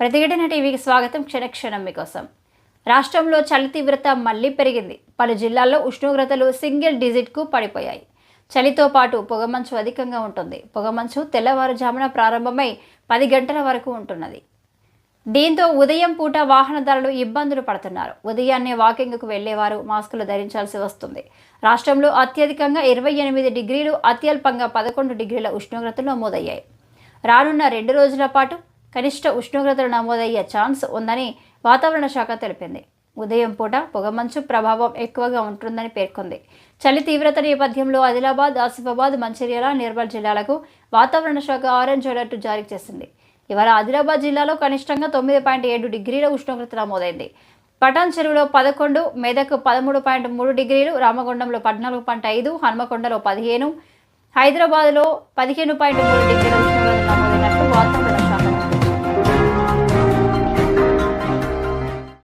ప్రతిఘటన టీవీకి స్వాగతం క్షణక్షణం మీకోసం. రాష్ట్రంలో చలి తీవ్రత మళ్ళీ పెరిగింది. పలు జిల్లాల్లో ఉష్ణోగ్రతలు సింగిల్ డిజిట్కు పడిపోయాయి. చలితో పాటు పొగమంచు అధికంగా ఉంటుంది. పొగమంచు తెల్లవారుజామున ప్రారంభమై పది గంటల వరకు ఉంటున్నది. దీంతో ఉదయం పూట వాహనదారులు ఇబ్బందులు పడుతున్నారు. ఉదయాన్నే వాకింగ్కు వెళ్ళేవారు మాస్కులు ధరించాల్సి వస్తుంది. రాష్ట్రంలో అత్యధికంగా ఇరవై ఎనిమిది డిగ్రీలు అత్యల్పంగా పదకొండు డిగ్రీల ఉష్ణోగ్రతలు నమోదయ్యాయి. రానున్న రెండు రోజుల పాటు కనిష్ట ఉష్ణోగ్రతలు నమోదయ్యే ఛాన్స్ ఉందని వాతావరణ శాఖ తెలిపింది. ఉదయం పూట పొగమంచు ప్రభావం ఎక్కువగా ఉంటుందని పేర్కొంది. చలి తీవ్రత నేపథ్యంలో ఆదిలాబాద్ ఆసిఫాబాద్ మంచిర్యాల నిర్మల్ జిల్లాలకు వాతావరణ శాఖ ఆరెంజ్ అలర్ట్ జారీ చేసింది. ఇవాళ ఆదిలాబాద్ జిల్లాలో కనిష్టంగా తొమ్మిది పాయింట్ ఏడు డిగ్రీల ఉష్ణోగ్రత నమోదైంది. పటాన్ చెరువులో పదకొండు మెదక్ పదమూడు పాయింట్ మూడు డిగ్రీలు రామగుండంలో పద్నాలుగు పాయింట్ ఐదు హన్మకొండలో పదిహేను హైదరాబాద్లో పదిహేను పాయింట్ మూడు డిగ్రీల ఉష్ణోగ్రత